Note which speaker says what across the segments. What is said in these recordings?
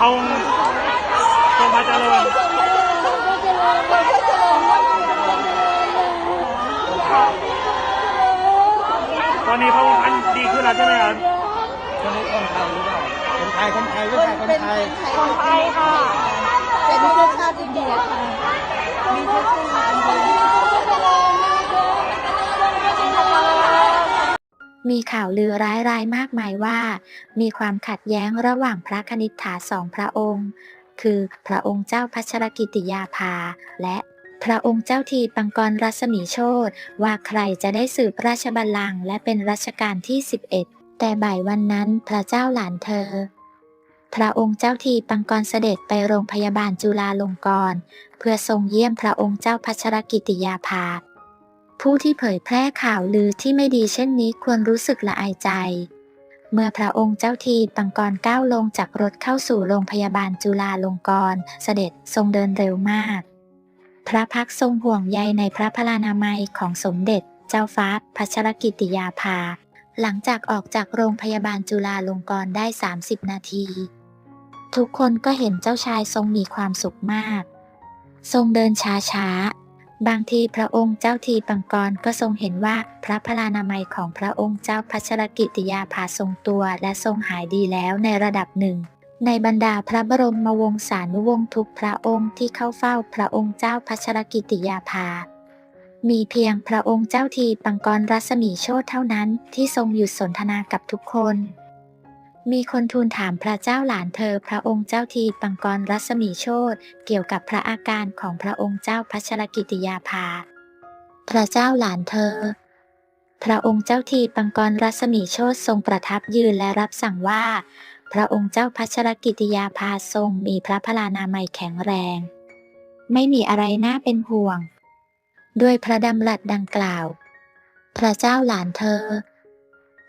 Speaker 1: เอา
Speaker 2: โรงพยาเจริญตอ
Speaker 1: นนี้พระองค์ท่านดีขึ้นแล้วใช่ไหมครับ
Speaker 3: คนนี้คนไทยหรือเปล่าคนไทยคนไทยคนไทย
Speaker 2: คนไทยค่ะเป็นชาติอินย มี
Speaker 4: ข่าวลือร้ายรายๆมากมายว่า มีความขัดแย้งระหว่างพระคณิษฐาสองพระองค์ คือพระองค์เจ้าพัชรกิติยาภา และพระองค์เจ้าทีปังกรรัศมีโชตว่าใครจะได้สืบราชบัลลังก์และเป็นรัชกาลที่ 11 แต่บ่ายวันนั้นพระเจ้าหลานเธอ พระองค์เจ้าทีปังกรเสด็จไปโรงพยาบาลจุฬาลงกรณ์เพื่อทรงเยี่ยมพระองค์เจ้าพัชรกิติยาภา ผู้ที่เผยแพร่ข่าวลือที่ไม่ดีเช่นนี้ควรรู้สึกละอายใจ เมื่อพระองค์เจ้าทีปังกรก้าวลงจากรถเข้าสู่โรงพยาบาลจุฬาลงกรณ์เสด็จทรงเดินเร็วมาก พระพักทรงห่วงใยในพระพลานามัยของสมเด็จ เจ้าฟ้าพัชรกิติยาภา หลังจากออกจากโรงพยาบาลจุฬาลงกรณ์ได้ 30 นาที ทุกคนก็เห็นเจ้าชายทรงมีความสุขมาก ทรงเดินช้าๆ บางทีพระองค์เจ้าทีปังกรก็ทรงเห็นว่าพระพลานามัยของพระองค์เจ้าพัชรกิติยาภาทรงตัวและทรงหายดีแล้วในระดับหนึ่ง ในบรรดาพระบรมวงศานุวงศ์ทุกพระองค์ที่เข้าเฝ้าพระองค์เจ้าพัชรกิติยาภา มีเพียงพระองค์เจ้าทีปังกรรัศมีโชตเท่านั้นที่ทรงหยุดสนทนากับทุกคน มีคนทูลถามพระเจ้าหลานเธอพระองค์เจ้าทีปังกรรัศมีโชตเกี่ยวกับพระอาการของพระองค์เจ้าพัชรกิติยาภา พระเจ้าหลานเธอ พระองค์เจ้าทีปังกรรัศมีโชตทรงประทับยืนและรับสั่งว่า พระองค์เจ้าพัชรกิติยาภาทรงมีพระพลานามัยแข็งแรง ไม่มีอะไรน่าเป็นห่วง ด้วยพระดำรัสดังกล่าว พระเจ้าหลานเธอ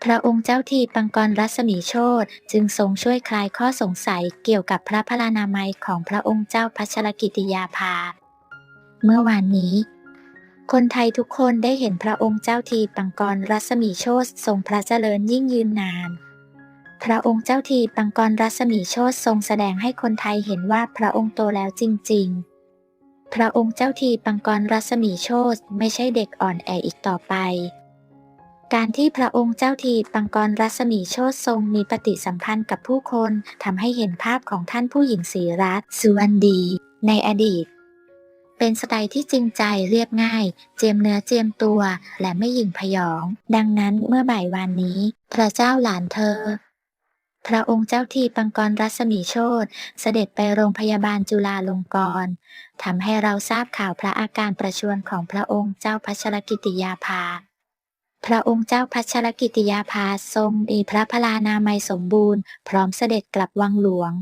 Speaker 4: พระองค์เจ้าทีปังกรรัศมีโชตจึงทรงช่วยคลายข้อสงสัยเกี่ยวกับพระพลานามัยของพระองค์เจ้าพัชรกิติยาภา เมื่อวานนี้ คนไทยทุกคนได้เห็นพระองค์เจ้าทีปังกรรัศมีโชตทรงพระเจริญยิ่งยืนนาน พระองค์เจ้าทีปังกรรัศมีโชตทรงแสดงให้คนไทยเห็นว่าพระองค์โตแล้วจริง ๆ พระองค์เจ้าทีปังกรรัศมีโชตไม่ใช่เด็กอ่อนแออีกต่อไป การที่พระองค์เจ้าทีปังกรรัศมีโชตทรงมีปฏิสัมพันธ์กับผู้คนทำให้เห็นภาพของท่านผู้หญิงศรีรัตสุวรรณดี ในอดีต เป็นสไตล์ที่จริงใจเรียบง่าย เจียมเนื้อเจียมตัว และไม่หยิ่งพยอง ดังนั้นเมื่อบ่ายวันนี้ พระเจ้าหลานเธอ พระองค์เจ้าทีปังกรรัศมีโชตเสด็จไปโรงพยาบาลจุฬาลงกรณ์ทำให้เราทราบข่าวพระอาการประชวรของพระองค์เจ้าพัชรกิติยาภา พระองค์เจ้าพัชรกิติยาภาทรงมีพระพลานามัยสมบูรณ์ พร้อมเสด็จกลับวังหลวง